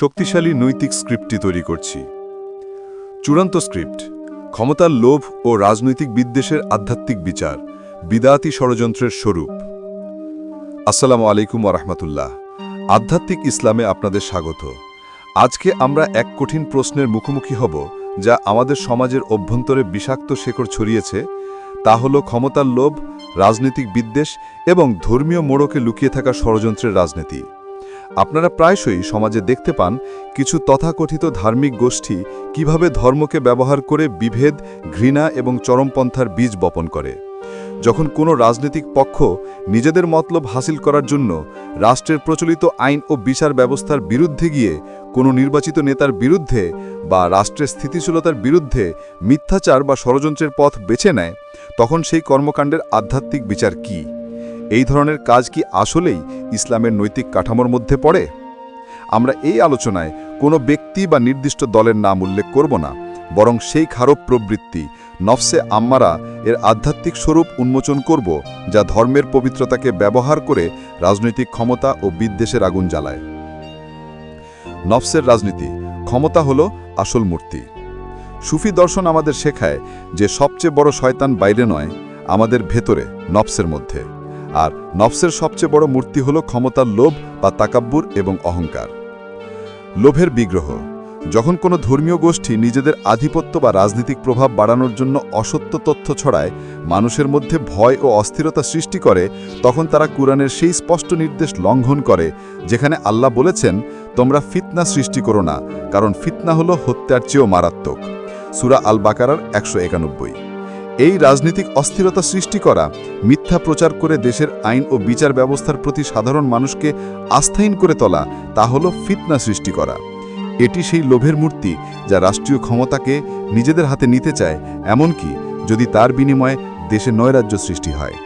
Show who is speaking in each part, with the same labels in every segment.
Speaker 1: শক্তিশালী নৈতিক স্ক্রিপ্টটি তৈরি করছি। চূড়ান্ত স্ক্রিপ্ট, ক্ষমতার লোভ ও রাজনৈতিক বিদ্বেষের আধ্যাত্মিক বিচার, বিদাতি ষড়যন্ত্রের স্বরূপ। আসসালামু আলাইকুম ওরহমতুল্লাহ আধ্যাত্মিক ইসলামে আপনাদের স্বাগত। আজকে আমরা এক কঠিন প্রশ্নের মুখোমুখি হব, যা আমাদের সমাজের অভ্যন্তরে বিষাক্ত শেকড় ছড়িয়েছে, তা হল ক্ষমতার লোভ, রাজনৈতিক বিদ্বেষ এবং ধর্মীয় মোড়কে লুকিয়ে থাকা ষড়যন্ত্রের রাজনীতি। আপনারা প্রায়শই সমাজে দেখতে পান কিছু তথাকথিত ধার্মিক গোষ্ঠী কীভাবে ধর্মকে ব্যবহার করে বিভেদ, ঘৃণা এবং চরমপন্থার বীজ বপন করে। যখন কোনো রাজনৈতিক পক্ষ নিজেদের মতলব হাসিল করার জন্য রাষ্ট্রের প্রচলিত আইন ও বিচার ব্যবস্থার বিরুদ্ধে গিয়ে কোনো নির্বাচিত নেতার বিরুদ্ধে বা রাষ্ট্রের স্থিতিশীলতার বিরুদ্ধে মিথ্যাচার বা ষড়যন্ত্রের পথ বেছে নেয়, তখন সেই কর্মকাণ্ডের আধ্যাত্মিক বিচার কী? এই ধরনের কাজ কি আসলেই ইসলামের নৈতিক কাঠামোর মধ্যে পড়ে? আমরা এই আলোচনায় কোনো ব্যক্তি বা নির্দিষ্ট দলের নাম উল্লেখ করব না, বরং সেই খারপ প্রবৃত্তি, নফসে আম্মারা এর আধ্যাত্মিক স্বরূপ উন্মোচন করব যা ধর্মের পবিত্রতাকে ব্যবহার করে রাজনৈতিক ক্ষমতা ও বিদ্বেষের আগুন জ্বালায়। নফসের রাজনীতি, ক্ষমতা হল আসল মূর্তি। সুফি দর্শন আমাদের শেখায় যে সবচেয়ে বড় শয়তান বাইরে নয়, আমাদের ভেতরে, নফসের মধ্যে। আর নফসের সবচেয়ে বড় মূর্তি হল ক্ষমতার লোভ বা তাকাব্বুর এবং অহংকার। লোভের বিগ্রহ। যখন কোনো ধর্মীয় গোষ্ঠী নিজেদের আধিপত্য বা রাজনৈতিক প্রভাব বাড়ানোর জন্য অসত্য তথ্য ছড়ায়, মানুষের মধ্যে ভয় ও অস্থিরতা সৃষ্টি করে, তখন তারা কুরআনের সেই স্পষ্ট নির্দেশ লঙ্ঘন করে, যেখানে আল্লাহ বলেছেন, তোমরা ফিতনা সৃষ্টি করো না, কারণ ফিতনা হলো হত্যার চেয়েও মারাত্মক। সুরা আল বাকারার একশো একানব্বই। এই রাজনৈতিক অস্থিরতা সৃষ্টি করা, মিথ্যা প্রচার করে দেশের আইন ও বিচার ব্যবস্থার প্রতি সাধারণ মানুষকে আস্থাহীন করে তোলা, তা হল ফিতনা সৃষ্টি করা। এটি সেই লোভের মূর্তি যা রাষ্ট্রীয় ক্ষমতাকে নিজেদের হাতে নিতে চায়, এমনকি যদি তার বিনিময়ে দেশে নয়রাজ্য সৃষ্টি হয়।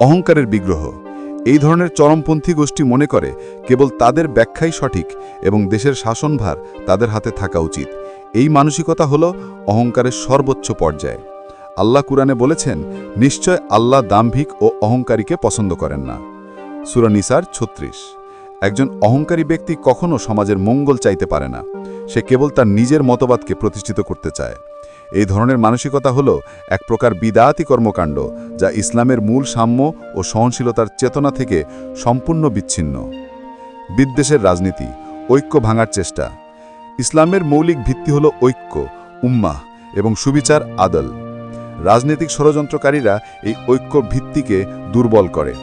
Speaker 1: অহংকারের বিগ্রহ। এই ধরনের চরমপন্থী গোষ্ঠী মনে করে, কেবল তাদের ব্যাখ্যাই সঠিক এবং দেশের শাসনভার তাদের হাতে থাকা উচিত। এই মানসিকতা হল অহংকারের সর্বোচ্চ পর্যায়ে। আল্লাহ কুরআনে বলেছেন, নিশ্চয় আল্লাহ দাম্ভিক ও অহংকারীকে পছন্দ করেন না। সুরানিসার ছত্রিশ। একজন অহংকারী ব্যক্তি কখনো সমাজের মঙ্গল চাইতে পারে না। সে কেবল তার নিজের মতবাদকে প্রতিষ্ঠিত করতে চায়। এই ধরনের মানসিকতা হল এক প্রকার বিদায়াতি কর্মকাণ্ড, যা ইসলামের মূল সাম্য ও সহনশীলতার চেতনা থেকে সম্পূর্ণ বিচ্ছিন্ন। বিদ্বেষের রাজনীতি, ঐক্য ভাঙার চেষ্টা ইসলামের মৌলিক ভিত্তি হল ঐক্য, উম্মাহ এবং সুবিচার আদল। রাজনৈতিক ষড়যন্ত্রকারীরা এই ঐক্য ভিত্তিকে দুর্বল করে।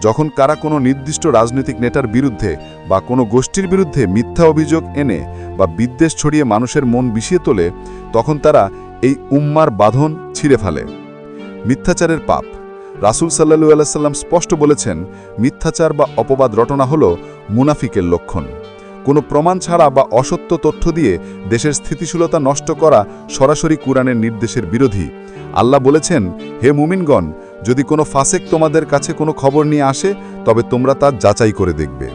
Speaker 1: যখন কারা কোনো নির্দিষ্ট রাজনৈতিক নেতার বিরুদ্ধে বা কোনো গোষ্ঠীর বিরুদ্ধে মিথ্যা অভিযোগ এনে বা বিদ্বেষ ছড়িয়ে মানুষের মন বিষিয়ে তোলে, তখন তারা এই উম্মার বাঁধন ছিঁড়ে ফেলে। মিথ্যাচারের পাপ। রাসুল সাল্লাহু আলাইসাল্লাম স্পষ্ট বলেছেন, মিথ্যাচার বা অপবাদ রটনা হল মুনাফিকের লক্ষণ। কোনো প্রমাণ ছাড়া বা অসত্য তথ্য দিয়ে দেশের স্থিতিশীলতা নষ্ট করা সরাসরি কুরআনের নির্দেশের বিরোধী। আল্লাহ বলেছেন, হে মুমিনগণ, যদি কোনো ফাসেক তোমাদের কাছে কোনো খবর নিয়ে আসে, তবে তোমরা তা যাচাই করে দেখবে।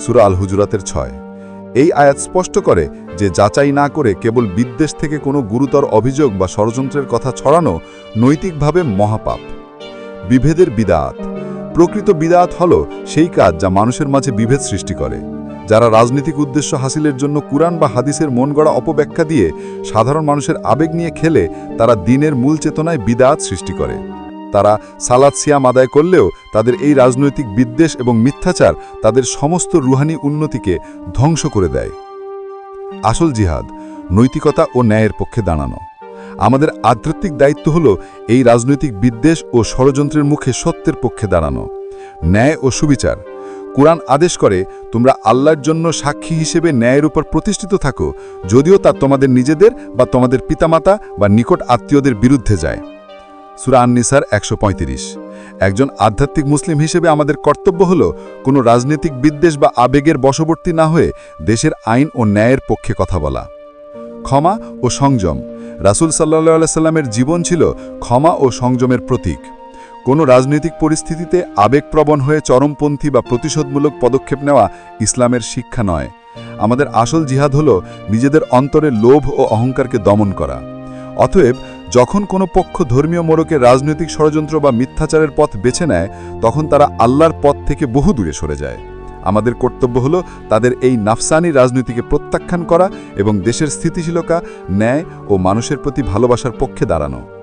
Speaker 1: সুরা আল হুজুরাতের ছয়। এই আয়াত স্পষ্ট করে যে যাচাই না করে কেবল বিদ্বেষ থেকে কোনো গুরুতর অভিযোগ বা ষড়যন্ত্রের কথা ছড়ানো নৈতিকভাবে মহাপাপ। বিভেদের বিদাত। প্রকৃত বিদাত হল সেই কাজ যা মানুষের মাঝে বিভেদ সৃষ্টি করে। যারা রাজনৈতিক উদ্দেশ্য হাসিলের জন্য কুরআন বা হাদিসের মন গড়া অপব্যাখ্যা দিয়ে সাধারণ মানুষের আবেগ নিয়ে খেলে, তারা দিনের মূল চেতনায় বিদাত সৃষ্টি করে। তারা সালাদ সিয়াম আদায় করলেও তাদের এই রাজনৈতিক বিদ্বেষ এবং মিথ্যাচার তাদের সমস্ত রুহানি উন্নতিকে ধ্বংস করে দেয়। আসল জিহাদ, নৈতিকতা ও ন্যায়ের পক্ষে দাঁড়ানো। আমাদের আধ্যাত্মিক দায়িত্ব হল এই রাজনৈতিক বিদ্বেষ ও ষড়যন্ত্রের মুখে সত্যের পক্ষে দাঁড়ানো। ন্যায় ও সুবিচার কোরআন আদেশ করে, তোমরা আল্লাহর জন্য সাক্ষী হিসেবে ন্যায়ের উপর প্রতিষ্ঠিত থাকো, যদিও তা তোমাদের নিজেদের বা তোমাদের পিতামাতা বা নিকট আত্মীয়দের বিরুদ্ধে যায়। সুরা আননিসার একশো পঁয়ত্রিশ। একজন আধ্যাত্মিক মুসলিম হিসেবে আমাদের কর্তব্য হল কোনো রাজনৈতিক বিদ্বেষ বা আবেগের বশবর্তী না হয়ে দেশের আইন ও ন্যায়ের পক্ষে কথা বলা। ক্ষমা ও সংযম। রাসুল সাল্লাহ সাল্লামের জীবন ছিল ক্ষমা ও সংযমের প্রতীক। কোনো রাজনৈতিক পরিস্থিতিতে আবেগপ্রবণ হয়ে চরমপন্থী বা প্রতিশোধমূলক পদক্ষেপ নেওয়া ইসলামের শিক্ষা নয়। আমাদের আসল জিহাদ হল নিজেদের অন্তরে লোভ ও অহংকারকে দমন করা। অতএব, যখন কোনো পক্ষ ধর্মীয় মোড়কে রাজনৈতিক ষড়যন্ত্র বা মিথ্যাচারের পথ বেছে নেয়, তখন তারা আল্লাহর পথ থেকে বহু দূরে সরে যায়। আমাদের কর্তব্য হলো তাদের এই নাফসানি রাজনীতিকে প্রত্যাখ্যান করা এবং দেশের স্থিতিশীলতা, ন্যায় ও মানুষের প্রতি ভালোবাসার পক্ষে দাঁড়ানো।